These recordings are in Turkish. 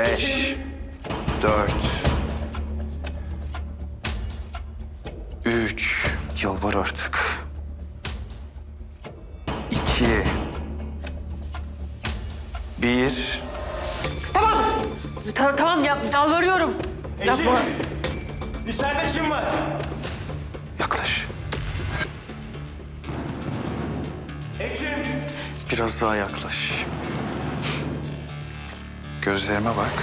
Beş. Dört. Üç. Yalvar artık. İki. Bir. Ta- tamam ya yalvarıyorum. Yapma. İçeride kim var? Yaklaş. Ekim. Biraz daha yaklaş. Gözlerime bak.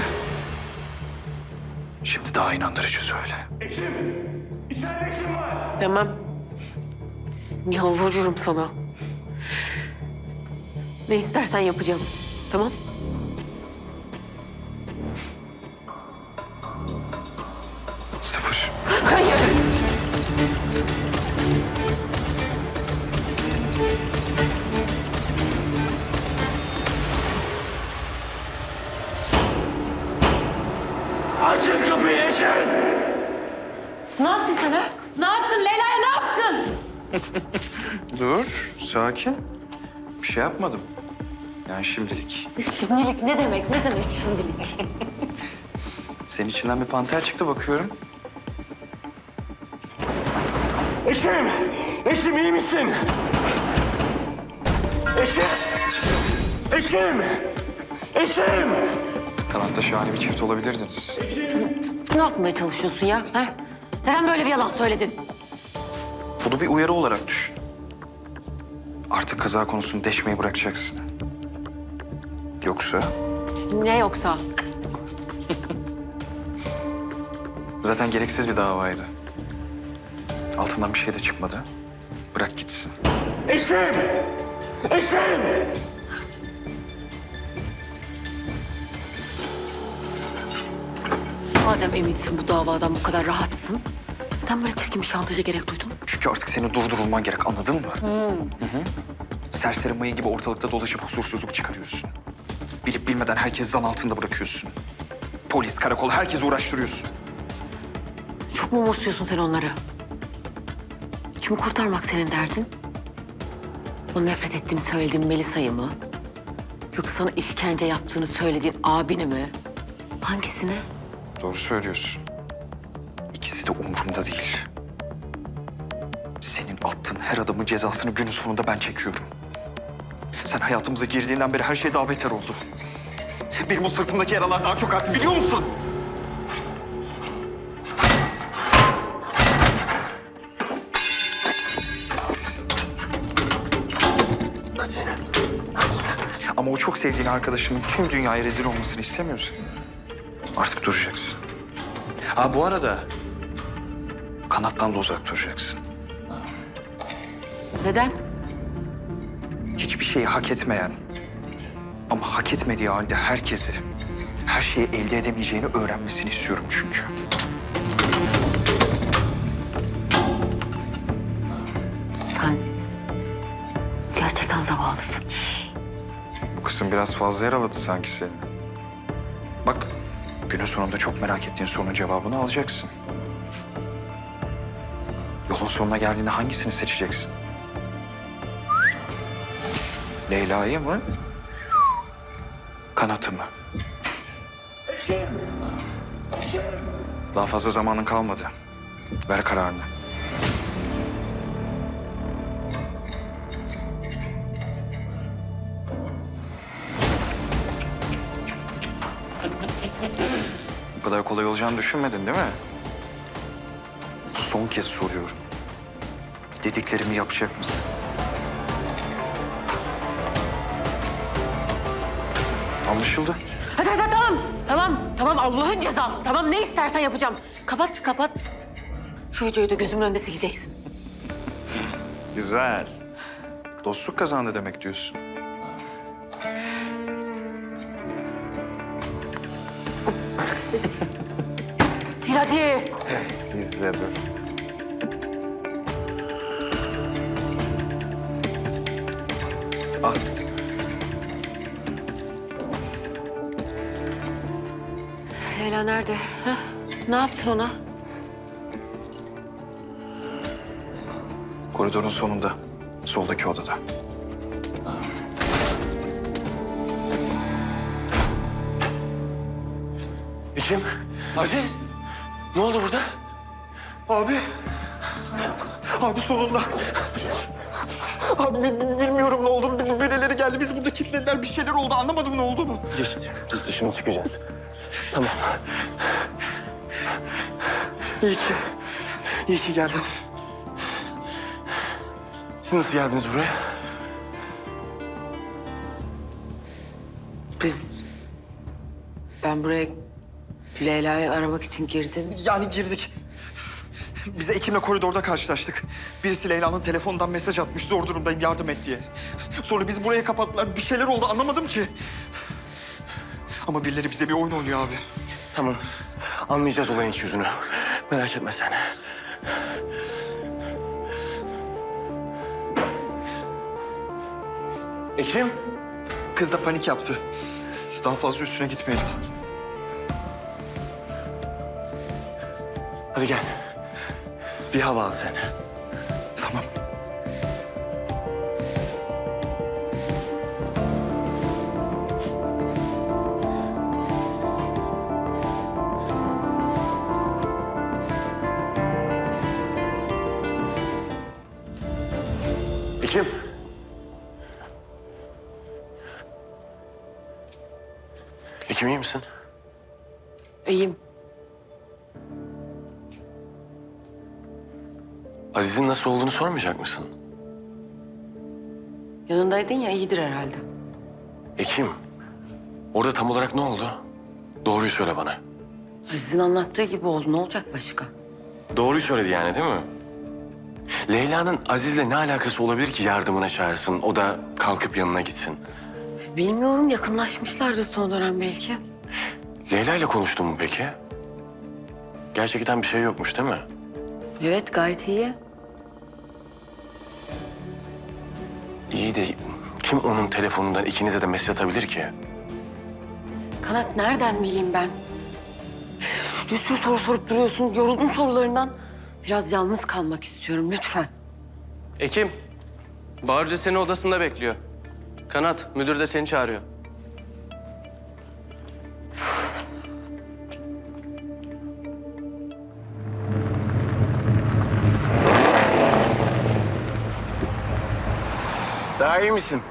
Şimdi daha inandırıcı söyle. Ekim. İçeride kim var? Demem. Yalvarıyorum sana. Ne istersen yapacağım. Tamam? Dur, sakin. Bir şey yapmadım. Yani şimdilik. Şimdilik ne demek? Ne demek şimdilik? Senin içinden bir panter çıktı bakıyorum. Ekim. Ekim iyi misin? Ekim. Ekim. Ekim. Kalantta şahane bir çift olabilirdiniz. ne yapmaya çalışıyorsun ya? Ha? Neden böyle bir yalan söyledin? Bunu bir uyarı olarak düşün. Artık kaza konusunu deşmeyi bırakacaksın. Yoksa Ne yoksa? zaten gereksiz bir davaydı. Altından bir şey de çıkmadı. Bırak gitsin. Ekim. Ekim. Madem eminsin bu davadan bu kadar rahatsın. Neden böyle çirkin bir şantaja gerek duydun? Çünkü artık senin durdurulman gerek anladın mı? Hı hı. Serseri mayın gibi ortalıkta dolaşıp huzursuzluk çıkarıyorsun. Bilip bilmeden herkesi zan altında bırakıyorsun. Polis, karakol herkesi uğraştırıyorsun. Çok mu umursuyorsun sen onları? Kimi kurtarmak senin derdin? O nefret ettiğini söylediğin Melisa'yı mı? Yoksa sana işkence yaptığını söylediğin abini mi? Hangisini? Doğru söylüyorsun. De umurumda değil. Senin attığın her adamın cezasını günün sonunda ben çekiyorum. Sen hayatımıza girdiğinden beri her şey daha beter oldu. Benim o sırtımdaki yaralar daha çok arttı biliyor musun? Ama o çok sevdiğin arkadaşının tüm dünyaya rezil olmasını istemiyorsun. Artık duracaksın. Ha bu arada kanattan da uzak duracaksın. Neden? Hiçbir şeyi hak etmeyen ama hak etmediği halde herkesi her şeyi elde edemeyeceğini öğrenmesini istiyorum çünkü. Sen gerçekten zavallısın. Bu kısım biraz fazla yaraladı sanki seni. Bak günün sonunda çok merak ettiğin sorunun cevabını alacaksın. Yolun sonuna geldiğinde hangisini seçeceksin? Leyla'yı mı? Kanatı mı? Daha fazla zamanın kalmadı. Ver kararını. Bu kadar kolay olacağını düşünmedin değil mi? Son kez soruyorum. Dediklerimi yapacak mısın? Anlaşıldı. Hadi hadi tamam. Tamam tamam Allah'ın cezası. Tamam ne istersen yapacağım. Kapat kapat. Şu videoyu da gözümün önünde sileceksin. Güzel. Dostluk kazandı demek diyorsun. Sil hadi. İzle dur. Al. Leyla nerede? Ha? Ne yaptın ona? Koridorun sonunda. Soldaki odada. Ekim. Aziz. Ne oldu burada? Abi. Abi sonunda. Abi bi- bi- bilmiyorum ne olduğunu. Bir- Birileri geldi. Biz burada kilitlediler. Bir şeyler oldu. Anlamadım ne olduğunu. Geçti. Geçti şimdi çıkacağız. Tamam. İyi ki. İyi ki geldin. Siz nasıl geldiniz buraya? Biz... Ben buraya Leyla'yı aramak için girdim. Yani girdik. Biz Ekim'le koridorda karşılaştık. Birisi Leyla'nın telefonundan mesaj atmış. Zor durumdayım yardım et diye. Sonra bizi buraya kapattılar. Bir şeyler oldu anlamadım ki. Ama birileri bize bir oyun oynuyor abi. Tamam. Anlayacağız olayın iç yüzünü. Merak etme sen. Ekim. Kız da panik yaptı. Daha fazla üstüne gitmeyelim. Hadi gel. Bir hava al sen. Tamam. Ekim. Ekim iyi misin? İyiyim. Aziz'in nasıl olduğunu sormayacak mısın? Yanındaydın ya iyidir herhalde. Ekim. Orada tam olarak ne oldu? Doğruyu söyle bana. Aziz'in anlattığı gibi oldu. Ne olacak başka? Doğruyu söyledi yani değil mi? Leyla'nın Aziz'le ne alakası olabilir ki yardımına çağırsın, o da kalkıp yanına gitsin? Bilmiyorum yakınlaşmışlardı son dönem belki. Leyla ile konuştun mu peki? Gerçekten bir şey yokmuş değil mi? Evet gayet iyi. İyi de kim onun telefonundan ikinize de mesaj atabilir ki? Kanat nereden bileyim ben? Bir sürü soru sorup duruyorsun. Yoruldum sorularından. Biraz yalnız kalmak istiyorum lütfen. Ekim, Bağırcı seni odasında bekliyor. Kanat, müdür de seni çağırıyor. Daha iyi misin?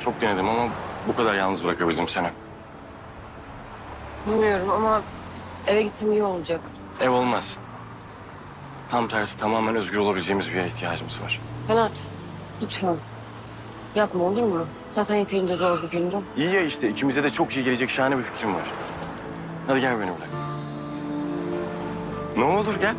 Çok denedim ama bu kadar yalnız bırakabildim seni. Bilmiyorum ama eve gitsem iyi olacak. Ev olmaz. Tam tersi tamamen özgür olabileceğimiz bir yere ihtiyacımız var. Kanat lütfen. Yapma olur mu? Zaten yeterince zor bir gündü. İyi ya işte ikimize de çok iyi gelecek şahane bir fikrim var. Hadi gel benimle. Ne olur gel.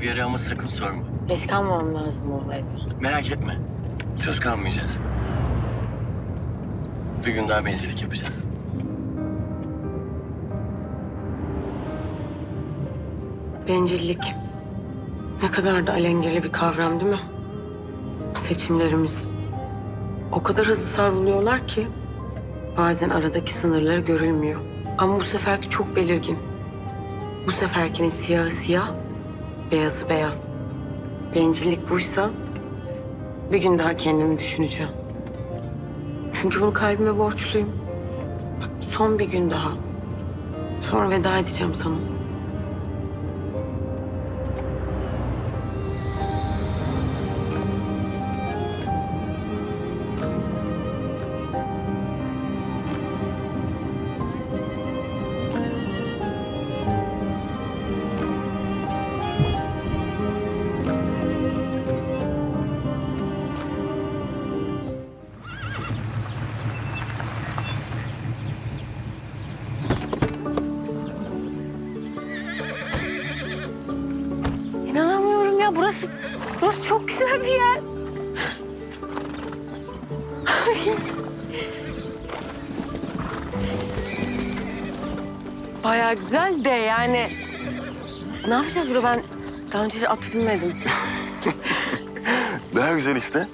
Bir yere ama sakın sorma. Geç kalmamam lazım o eve. Merak etme. Söz kalmayacağız. Bir gün daha benzinlik yapacağız. Bencillik. Ne kadar da alengirli bir kavram değil mi? Seçimlerimiz. O kadar hızlı savruluyorlar ki bazen aradaki sınırları görülmüyor. Ama bu seferki çok belirgin. Bu seferkinin siyahı siyah, beyazı beyaz. Bencillik buysa bir gün daha kendimi düşüneceğim. Çünkü bunu kalbime borçluyum. Son bir gün daha. Sonra veda edeceğim sana. Bayağı güzel de yani... Ne yapacağız burada ben daha önce hiç at binmedim. Daha güzel işte.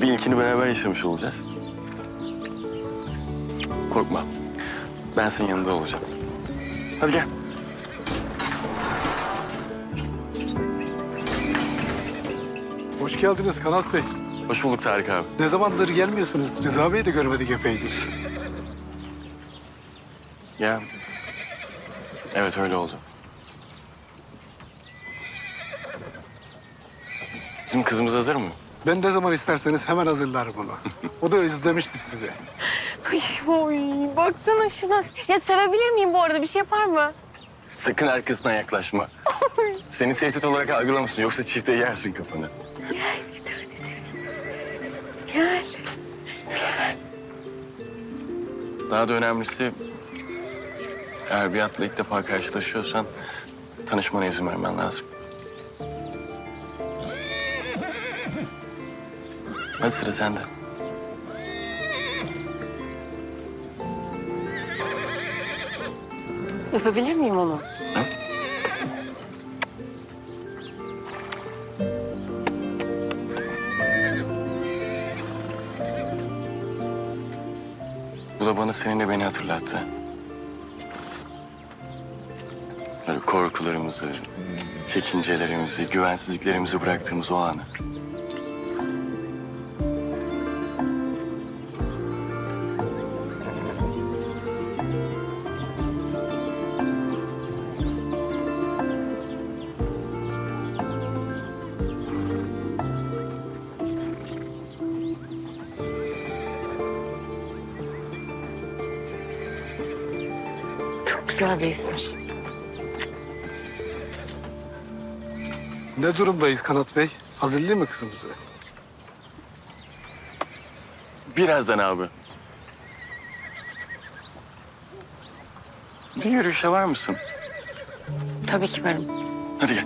Bir ilkini beraber yaşamış olacağız. Korkma. Ben senin yanında olacağım. Hadi gel. Hoş geldiniz Kanat Bey. Hoş bulduk Tarık abi. Ne zamandır gelmiyorsunuz? Rıza Bey'i de görmedik epeydir. Ya. Evet öyle oldu. Bizim kızımız hazır mı? Ben ne zaman isterseniz hemen hazırlarım onu. O da özlemiştir sizi. Ay, oy, baksana şuna. Ya sevebilir miyim bu arada? Bir şey yapar mı? Sakın arkasına yaklaşma. Seni tehdit olarak algılamasın yoksa çifte yersin kafanı. Gel. Daha da önemlisi eğer bir atla ilk defa karşılaşıyorsan tanışmana izin vermen lazım. Hadi sıra sende. Öpebilir miyim onu? Bu da bana seninle beni hatırlattı. Böyle korkularımızı, çekincelerimizi, güvensizliklerimizi bıraktığımız o anı. Çok güzel bir ismiş. Ne durumdayız Kanat Bey? Hazırlayayım mı kızımızı? Birazdan abi. Bir yürüyüşe var mısın? Tabii ki varım. Hadi gel.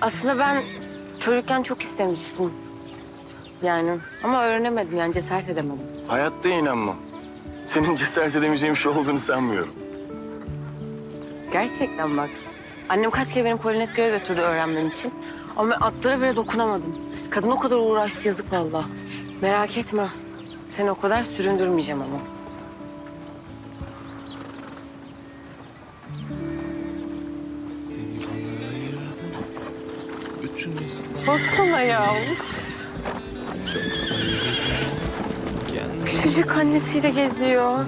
Aslında ben çocukken çok istemiştim. Yani ama öğrenemedim yani cesaret edemedim. Hayatta inanmam. Senin cesaret edemeyeceğin bir şey olduğunu sanmıyorum. Gerçekten bak. Annem kaç kere beni Polonezköy'e götürdü öğrenmem için. Ama ben atlara bile dokunamadım. Kadın o kadar uğraştı yazık vallahi. Merak etme. Seni o kadar süründürmeyeceğim ama. İstanbul Baksana ya. çok Kendime Küçücük annesiyle geziyor.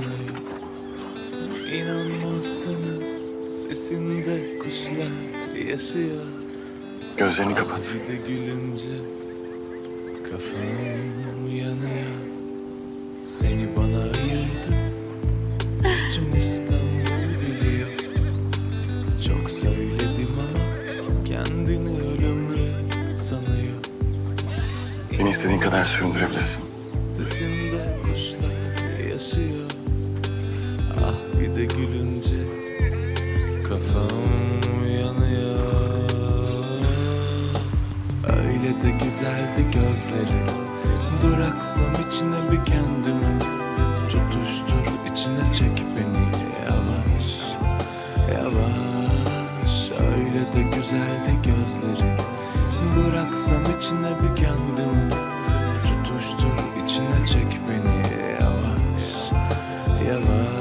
inanmazsınız Sesinde kuşlar yaşıyor Gözlerini kapat. Bir de gülünce Kafam yanıyor Seni bana ayırdın Bütün İstanbul biliyor Çok söyledim ama Kendini ölümlü sanıyor. Beni istediğin kadar süründürebilirsin. Sesinde kuşlar yaşıyor. Ah bir de gülünce Kafam yanıyor Öyle de güzeldi gözleri Bıraksam içine bir kendimi Tutuştur içine çek beni. Yavaş Yavaş. Öyle de güzeldi gözleri Bıraksam içine bir kendimi Tutuştur içine çek beni yavaş yavaş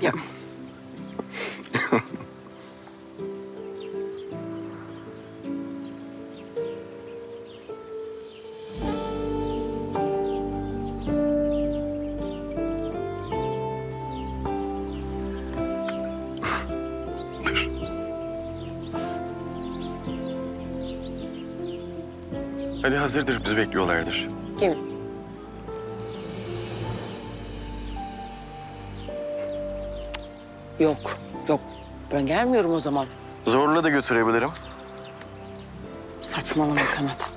Ya. Hadi hazırdır, bizi bekliyorlardır. Kim? Yok, yok. Ben gelmiyorum o zaman. Zorla da götürebilirim. Saçmalama kanat.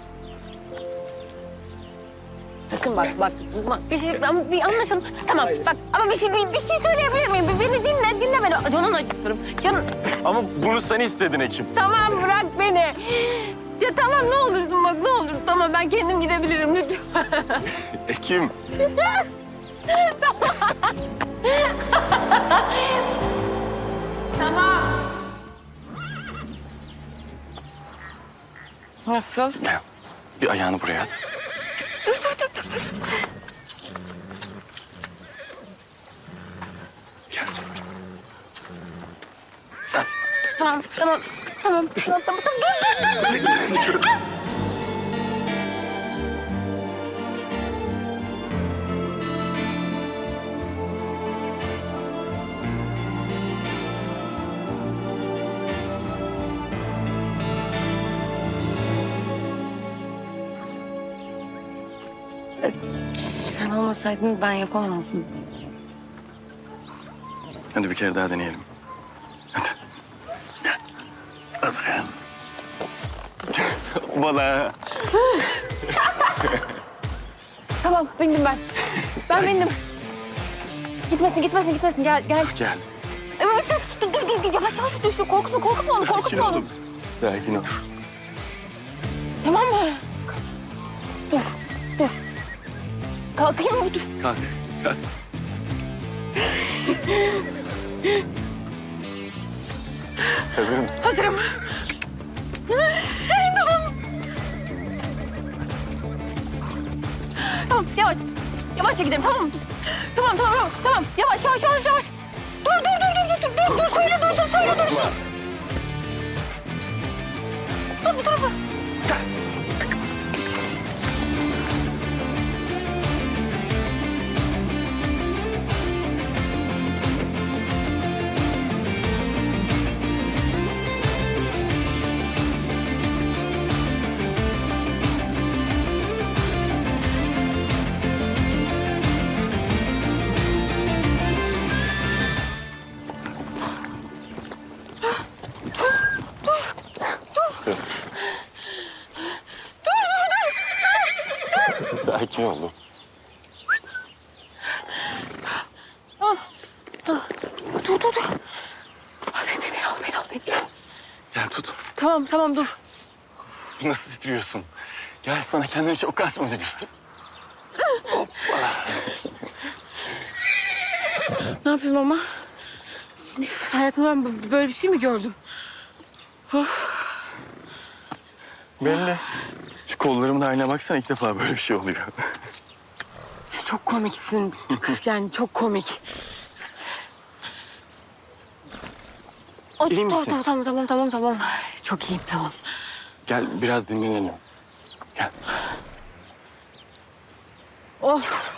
Sakın bak, bak, bak bir şey, ama bir anlaşın. Tamam, bak ama bir şey, bir, bir şey söyleyebilir miyim? Bir Beni dinle, dinle beni. Canın acıtırım. Canın... Ama bunu sen istedin Ekim. Tamam, bırak beni. Ya tamam, ne olursun bak, ne olur. Tamam, ben kendim gidebilirim lütfen. Ekim. tamam. Nasıl? Gel. Bir ayağını buraya at. Tamam, tamam, tamam, tamam, tamam, tamam. Dur, dur, dur, dur. Sen olmasaydın ben yapamazdım. Hadi bir kere daha deneyelim. Bana. Tamam, bindim ben. Ben bindim. Gitmesin, gitmesin, gitmesin. Gel, gel. Geldim. Evet, dur, dur, dur, dur. Yavaş, yavaş düştü. Korkutma, korkutma onu, korkutma onu. Sakin ol. Tamam mı? Dur, dur. Kalkayım mı? Dur. Kalk. Kalk. Hazır mısın? Hazırım. Tamam, yavaş. Yavaşça gidelim, tamam mı? Tamam, tamam, tamam. Tamam, yavaş, yavaş, yavaş, yavaş. Dur, dur, dur, dur, dur, dur, dur, dur. Söyle dursun, söyle dursun. Dur bu tarafa. Sakin ol. Dur, dur, dur. Ay, Beni, beni al, beni al, beni. Gel tut. Tamam, tamam, dur. Nasıl titriyorsun? Gel sana kendini çok kasma demiştim. Ne yapayım ama? Hayatımda ben böyle bir şey mi gördüm? Belli. Kollarımın haline baksana ilk defa böyle bir şey oluyor. Çok komiksin. Yani çok komik. İyi tamam, misin? tamam, tamam, tamam, tamam, tamam. Çok iyiyim, tamam. Gel biraz dinlenelim. Gel. Of.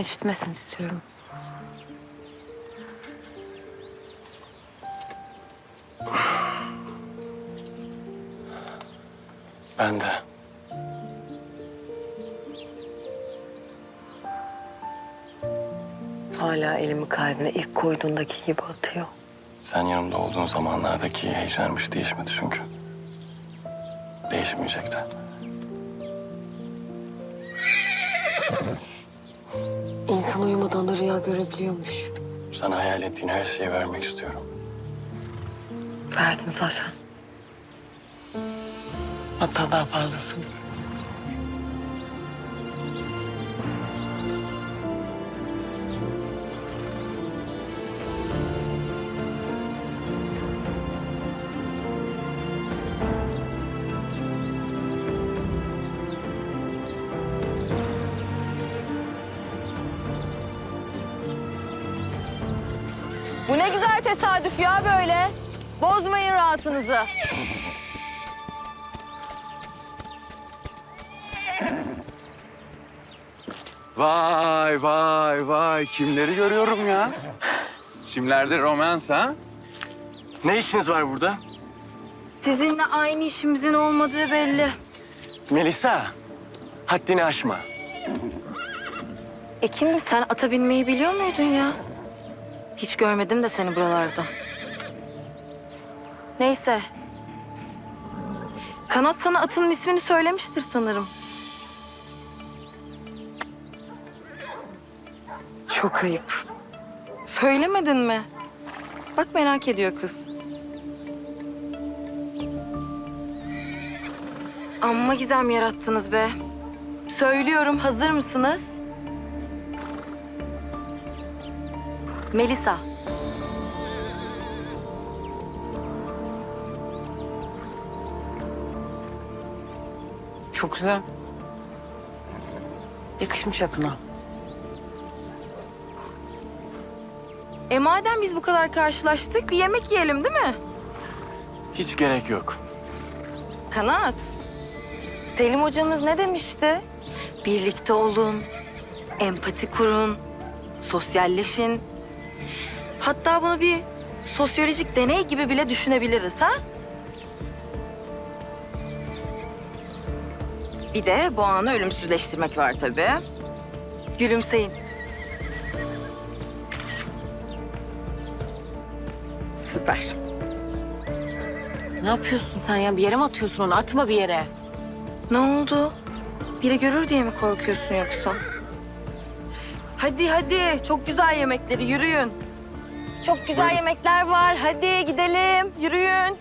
Hiç bitmesin istiyorum. Ben de. Hala elimi kalbine ilk koyduğundaki gibi atıyor. Sen yanımda olduğun zamanlardaki heyecanım hiç değişmedi çünkü. Değişmeyecek de. Görebiliyormuş. Sana hayal ettiğin her şeyi vermek istiyorum. Verdin zaten. Hatta daha fazlasını. Bu Rahatınızı. Vay vay vay kimleri görüyorum ya? Kimlerde romans ha? Ne işiniz var burada? Sizinle aynı işimizin olmadığı belli. Melisa, haddini aşma. Ekim sen ata binmeyi biliyor muydun ya? Hiç görmedim de seni buralarda. Neyse. Kanat sana atının ismini söylemiştir sanırım. Çok ayıp. Söylemedin mi? Bak merak ediyor kız. Amma gizem yarattınız be. Söylüyorum hazır mısınız? Melisa. Çok güzel. Yakışmış atına. E madem biz bu kadar karşılaştık bir yemek yiyelim değil mi? Hiç gerek yok. Kanat. Selim hocamız ne demişti? Birlikte olun, empati kurun, sosyalleşin. Hatta bunu bir sosyolojik deney gibi bile düşünebiliriz ha? Bir de bu anı ölümsüzleştirmek var tabii. Gülümseyin. Süper. Ne yapıyorsun sen ya? Bir yere mi atıyorsun onu? Atma bir yere. Ne oldu? Biri görür diye mi korkuyorsun yoksa? Hadi hadi. Çok güzel yemekleri yürüyün. Çok güzel yemekler var. Hadi gidelim. Yürüyün.